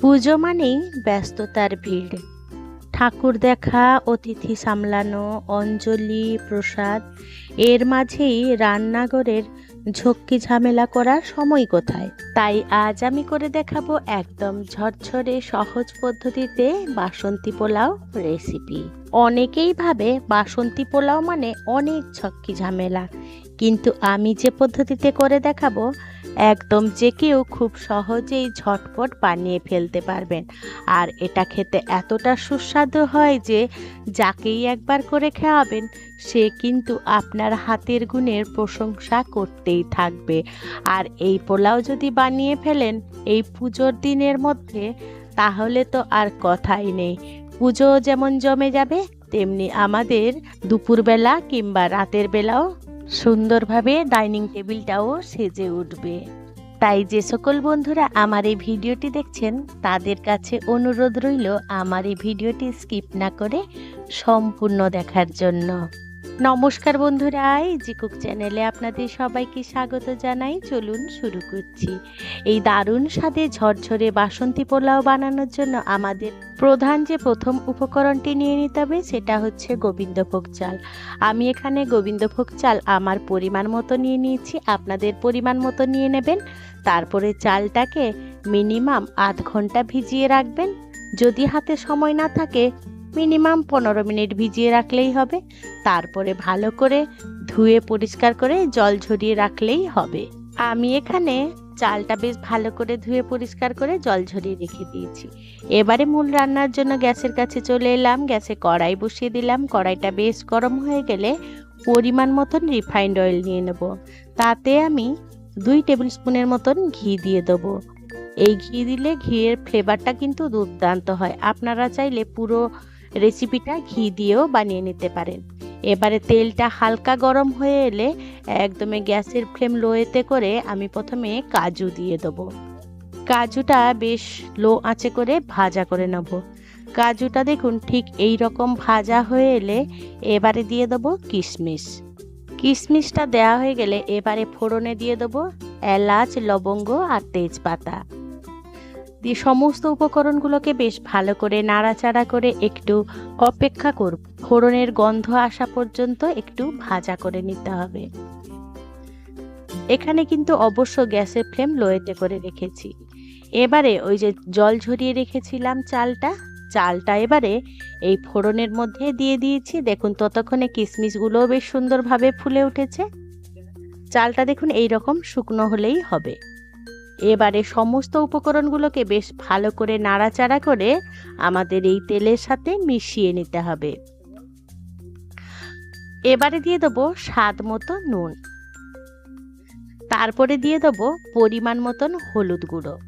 পুজো মানেই ব্যস্ততার ভিড়। ঠাকুর দেখা, অতিথি সামলানো, অঞ্জলি, প্রসাদ, এর মাঝেই রান্নাঘরের ঝক্কি ঝামেলা করার সময় কোথায়? তাই আজ আমি করে দেখাবো একদম ঝরঝরে সহজ পদ্ধতিতে বাসন্তী পোলাও রেসিপি। অনেকেই ভাবে বাসন্তী পোলাও মানে অনেক ঝক্কি ঝামেলা। কিন্তু আমি যে পদ্ধতিতে করে দেখাবো একদম যে কেউ খুব সহজেই ঝটপট বানিয়ে ফেলতে পারবেন। আর এটা খেতে এতটা সুস্বাদু হয় যে, যাকেই একবার করে খাওয়াবেন, সে কিন্তু আপনার হাতের গুণের প্রশংসা করতেই থাকবে। আর এই পোলাও যদি বানিয়ে ফেলেন এই পুজোর দিনের মধ্যে, তাহলে তো আর কথাই নেই। পুজো যেমন জমে যাবে, তেমনি আমাদের দুপুরবেলা কিংবা রাতের বেলাও সুন্দরভাবে ডাইনিং টেবিলটাও সেজে উঠবে। তাই যে সকল বন্ধুরা আমার এই ভিডিওটি দেখছেন, তাদের কাছে অনুরোধ রইল আমার এই ভিডিওটি স্কিপ না করে সম্পূর্ণ দেখার জন্য। নমস্কার বন্ধুরা এই জিকুক চ্যানেলে আপনাদের সবাইকে স্বাগত জানাই। চলুন শুরু করছি। এই দারুণ স্বাদে ঝরঝরে বাসন্তী পোলাও বানানোর জন্য আমাদের প্রধান যে প্রথম উপকরণটি নিয়ে নিতে হবে, সেটা হচ্ছে গোবিন্দভোগ চাল। আমি এখানে গোবিন্দভোগ চাল আমার পরিমাণ মতো নিয়ে নিয়েছি। আপনাদের পরিমাণ মতো নিয়ে নেবেন। তারপরে চালটাকে মিনিমাম আধ ঘণ্টা ভিজিয়ে রাখবেন। যদি হাতে সময় না থাকে মিনিমাম পনেরো মিনিট ভিজিয়ে রাখলেই হবে। তারপরে ভালো করে ধুয়ে পরিষ্কার করে জল ঝরিয়ে রাখলেই হবে। আমি এখানে চালটা বেশ ভালো করে ধুয়ে পরিষ্কার করে জল ঝরিয়ে রেখে দিয়েছি। এবারে মূল রান্নার জন্য গ্যাসের কাছে চলে এলাম। গ্যাসে কড়াই বসিয়ে দিলাম। কড়াইটা বেশ গরম হয়ে গেলে পরিমাণ মতন রিফাইন্ড অয়েল নিয়ে নেব। তাতে আমি দুই টেবিল স্পুনের মতন ঘি দিয়ে দেবো। এই ঘি দিলে ঘিয়ের ফ্লেভারটা কিন্তু দুর্দান্ত হয়। আপনারা চাইলে পুরো রেসিপিটা ঘি দিয়েও বানিয়ে নিতে পারেন। এবারে তেলটা হালকা গরম হয়ে এলে একদমে গ্যাসের ফ্লেম লোয়েতে করে আমি প্রথমে কাজু দিয়ে দেবো। কাজুটা বেশ লো আঁচে করে ভাজা করে নেব। কাজুটা দেখুন ঠিক এই রকম ভাজা হয়ে এলে এবারে দিয়ে দেবো কিশমিশ। কিশমিশটা দেওয়া হয়ে গেলে এবারে ফোড়নে দিয়ে দেবো এলাচ, লবঙ্গ আর তেজপাতা। দিয়ে সমস্ত উপকরণগুলোকে বেশ ভালো করে নাড়াচাড়া করে একটু অপেক্ষা করব। ফোড়নের গন্ধ আসা পর্যন্ত একটু ভাজা করে নিতে হবে। এখানে কিন্তু অবশ্য গ্যাসের ফ্লেম লোয়েতে করে রেখেছি। এবারে ওই যে জল ঝরিয়ে রেখেছিলাম চালটা চালটা এবারে এই ফোড়নের মধ্যে দিয়ে দিয়েছি। দেখুন, ততক্ষণে কিশমিশগুলোও বেশ সুন্দরভাবে ফুলে উঠেছে। চালটা দেখুন এই রকম শুকনো হলেই হবে। এবারে সমস্ত উপকরণগুলোকে বেশ ভালো করে নাড়াচাড়া করে আমাদের এই তেলের সাথে মিশিয়ে নিতে হবে। এবারে দিয়ে দেবো স্বাদ মতো নুন। তারপরে দিয়ে দেবো পরিমাণ মতন হলুদ গুঁড়ো।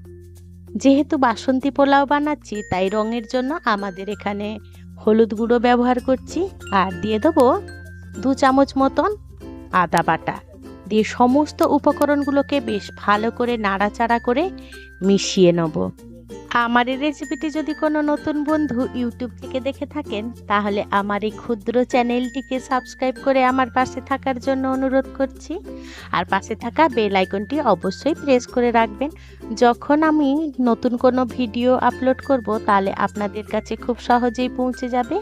যেহেতু বাসন্তী পোলাও বানাচ্ছি, তাই রঙের জন্য আমাদের এখানে হলুদ গুঁড়ো ব্যবহার করছি। আর দিয়ে দেবো দু চামচ মতন আদা বাটা। দিয়ে সমস্ত উপকরণগুলোকে বেশ ভালো করে নাড়াচাড়া করে মিশিয়ে নেব। আমার এই রেসিপিটি যদি কোনো নতুন বন্ধু ইউটিউব থেকে দেখে থাকেন, তাহলে আমার এই ক্ষুদ্র চ্যানেলটিকে সাবস্ক্রাইব করে আমার পাশে থাকার জন্য অনুরোধ করছি। আর পাশে থাকা বেল আইকনটি অবশ্যই প্রেস করে রাখবেন। যখন আমি নতুন কোনো ভিডিও আপলোড করব, তাহলে আপনাদের কাছে খুব সহজেই পৌঁছে যাবে।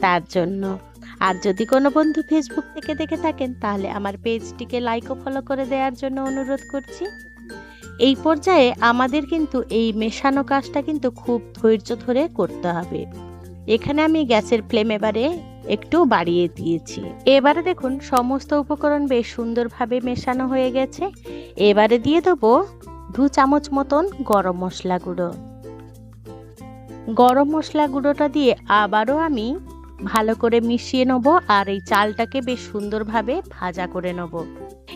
তার জন্য। আর যদি কোনো বন্ধু ফেসবুক থেকে দেখে থাকেন, তাহলে আমার পেজটিকে লাইক ও ফলো করে দেওয়ার জন্য অনুরোধ করছি। এই পর্যায়ে আমাদের কিন্তু এই মেশানো কাজটা কিন্তু খুব ধৈর্য ধরে করতে হবে। এখানে আমি গ্যাসের ফ্লেম এবারে একটু বাড়িয়ে দিয়েছি। এবারে দেখুন, সমস্ত উপকরণ বেশ সুন্দরভাবে মেশানো হয়ে গেছে। এবারে দিয়ে দেবো দু চামচ মতন গরম মশলা গুঁড়ো। গরম মশলা গুঁড়োটা দিয়ে আবারও আমি ভালো করে মিশিয়ে নেব আর এই চালটাকে বেশ সুন্দরভাবে ভাজা করে নেব।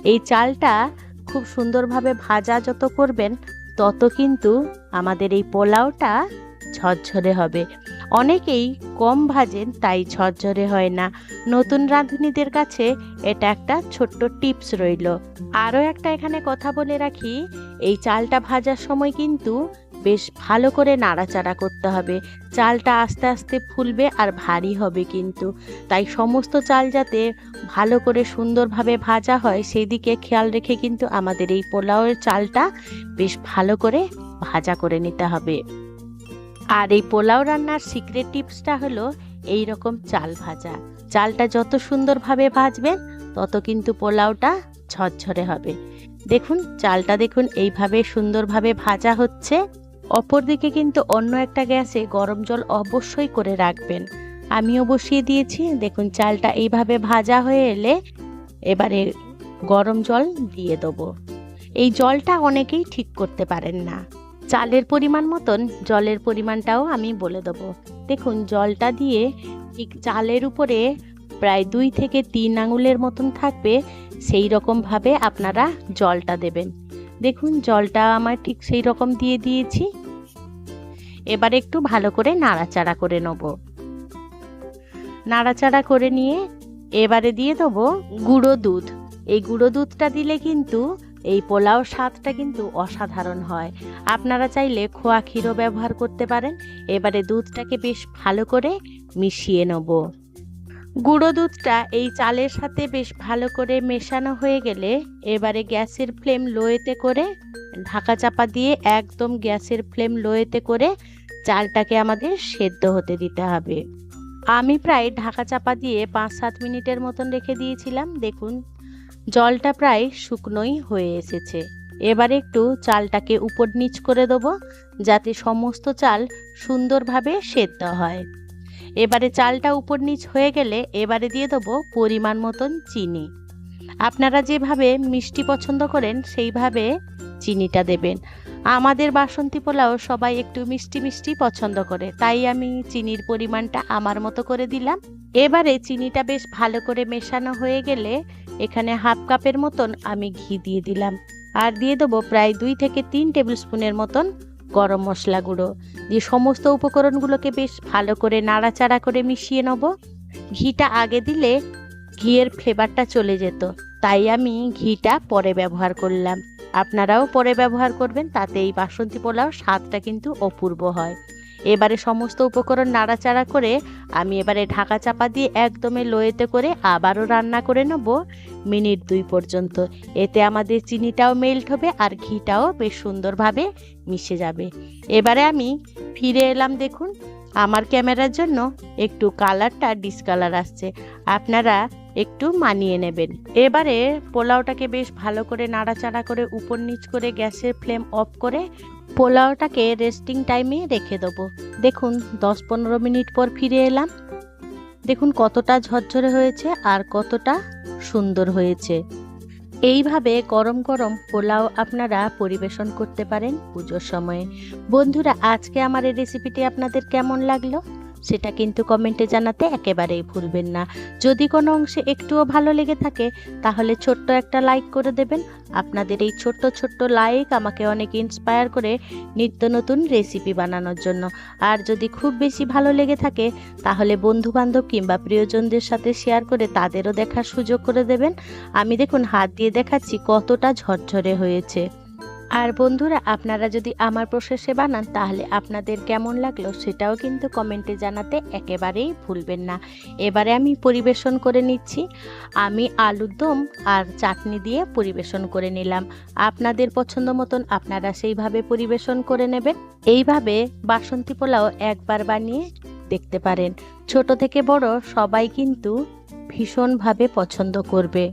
এই চালটা খুব সুন্দরভাবে ভাজা যত করবেন, তত কিন্তু আমাদের এই পোলাওটা ঝরঝরে হবে। অনেকেই কম ভাজেন, তাই ঝরঝরে হয় না। নতুন রাঁধুনিদের কাছে এটা একটা ছোট্ট টিপস রইল। আরও একটা এখানে কথা বলে রাখি, এই চালটা ভাজার সময় কিন্তু বেশ ভালো করে নাড়াচাড়া করতে হবে। চালটা আস্তে আস্তে ফুলবে আর ভারী হবে কিন্তু। তাই সমস্ত চাল যাতে ভালো করে সুন্দরভাবে ভাজা হয় সেই দিকে খেয়াল রেখে কিন্তু আমাদের এই পোলাওয়ের চালটা বেশ ভালো করে ভাজা করে নিতে হবে। আর এই পোলাও রান্নার সিক্রেট টিপসটা হলো এই রকম চাল ভাজা। চালটা যত সুন্দরভাবে ভাজবেন, তত কিন্তু পোলাওটা ঝরঝরে হবে। দেখুন, চালটা দেখুন এইভাবে সুন্দরভাবে ভাজা হচ্ছে। অপরদিকে কিন্তু অন্য একটা গ্যাসে গরম জল অবশ্যই করে রাখবেন। আমিও বসিয়ে দিয়েছি। দেখুন, চালটা এইভাবে ভাজা হয়ে এলে এবারে গরম জল দিয়ে দেবো। এই জলটা অনেকেই ঠিক করতে পারেন না। চালের পরিমাণ মতন জলের পরিমাণটাও আমি বলে দেবো। দেখুন, জলটা দিয়ে ঠিক চালের উপরে প্রায় দুই থেকে তিন আঙুলের মতন থাকবে। সেই রকমভাবে আপনারা জলটা দেবেন। দেখুন, জলটা আমার ঠিক সেই রকম দিয়ে দিয়েছি। এবার একটু ভালো করে নাড়াচাড়া করে নেব। নাড়াচাড়া করে নিয়ে এবারে দিয়ে দেবো গুঁড়ো দুধ। এই গুঁড়ো দুধটা দিলে কিন্তু এই পোলাও স্বাদটা কিন্তু অসাধারণ হয়। আপনারা চাইলে খোয়া ক্ষীরও ব্যবহার করতে পারেন। এবারে দুধটাকে বেশ ভালো করে মিশিয়ে নেব। গুঁড়ো দুধটা এই চালের সাথে বেশ ভালো করে মেশানো হয়ে গেলে এবারে গ্যাসের ফ্লেম লোয়েতে করে ঢাকা চাপা দিয়ে একদম গ্যাসের ফ্লেম লোয়েতে করে চালটাকে আমাদের সেদ্ধ হতে দিতে হবে। আমি প্রায় ঢাকা চাপা দিয়ে পাঁচ সাত মিনিটের মতন রেখে দিয়েছিলাম। দেখুন, জলটা প্রায় শুকনোই হয়ে এসেছে। এবারে একটু চালটাকে উপর নিচ করে দেবো, যাতে সমস্ত চাল সুন্দরভাবে সেদ্ধ হয়। এবারে চালটা উপর নিচ হয়ে গেলে এবারে দিয়ে দেবো পরিমাণ মতন চিনি। আপনারা যেভাবে মিষ্টি পছন্দ করেন, সেইভাবে চিনিটা দেবেন। আমাদের বাসন্তী পোলাও সবাই একটু মিষ্টি মিষ্টি পছন্দ করে, তাই আমি চিনির পরিমাণটা আমার মতো করে দিলাম। এবারে চিনিটা বেশ ভালো করে মেশানো হয়ে গেলে এখানে হাফ কাপের মতন আমি ঘি দিয়ে দিলাম। আর দিয়ে দেবো প্রায় দুই থেকে তিন টেবিল স্পুনের মতন গরম মশলা গুঁড়ো দিয়ে সমস্ত উপকরণগুলোকে বেশ ভালো করে নাড়াচাড়া করে মিশিয়ে নেব। ঘিটা আগে দিলে ঘিয়ের ফ্লেভারটা চলে যেত, তাই আমি ঘিটা পরে ব্যবহার করলাম। আপনারাও পরে ব্যবহার করবেন, তাতে এই বাসন্তী পোলাও স্বাদটা কিন্তু অপূর্ব হয়। এবারে সমস্ত উপকরণ নাড়াচাড়া করে আমি এবারে ঢাকা চাপা দিয়ে একদমে লোয়েতে করে আবারও রান্না করে নেব মিনিট দুই পর্যন্ত। এতে আমাদের চিনিটাও মেল্ট হবে আর ঘিটাও বেশ সুন্দরভাবে মিশে যাবে। এবারে আমি ফিরে এলাম দেখুন, আমার ক্যামেরার জন্য একটু কালারটা ডিসকালার আসছে। আপনারা একটু মানিয়ে নেবেন। এবারে পোলাওটাকে বেশ ভালো করে নাড়াচাড়া করে উপর নিচ করে গ্যাসের ফ্লেম অফ করে পোলাওটাকে রেস্টিং টাইমে রেখে দেবো। দেখুন দশ পনেরো মিনিট পর ফিরে এলাম। দেখুন কতটা ঝরঝরে হয়েছে আর কতটা সুন্দর হয়েছে। এইভাবে গরম গরম পোলাও আপনারা পরিবেশন করতে পারেন পুজোর সময়ে। বন্ধুরা, আজকে আমার এই রেসিপিটি আপনাদের কেমন লাগল? সেটা কিন্তু কমেন্টে জানাতে একেবারেই ভুলবেন না। যদি কোনো অংশে একটুও ভালো লেগে থাকে, তাহলে ছোট্ট একটা লাইক করে দেবেন। আপনাদের এই ছোট্ট ছোট্ট লাইক আমাকে অনেক ইন্সপায়ার করে নিত্য নতুন রেসিপি বানানোর জন্য। আর যদি খুব বেশি ভালো লেগে থাকে, তাহলে বন্ধু বান্ধব কিংবা প্রিয়জনদের সাথে শেয়ার করে তাদেরও দেখার সুযোগ করে দেবেন। আমি দেখুন, হাত দিয়ে দেখাচ্ছি কতটা ঝরঝরে হয়েছে। আর বন্ধুরা, আপনারা যদি আমার প্রসেসে বানান তাহলে আপনাদের কেমন লাগল সেটাও কিন্তু কমেন্টে জানাতে একেবারেই ভুলবেন না। এবারে আমি পরিবেশন করে নিচ্ছি। আমি আলুর দম আর চাটনি দিয়ে পরিবেশন করে নিলাম। আপনাদের পছন্দ মতন আপনারা সেইভাবে পরিবেশন করে নেবেন। এইভাবে বাসন্তী পোলাও একবার বানিয়ে দেখতে পারেন। ছোট থেকে বড় সবাই কিন্তু ভীষণভাবে পছন্দ করবে।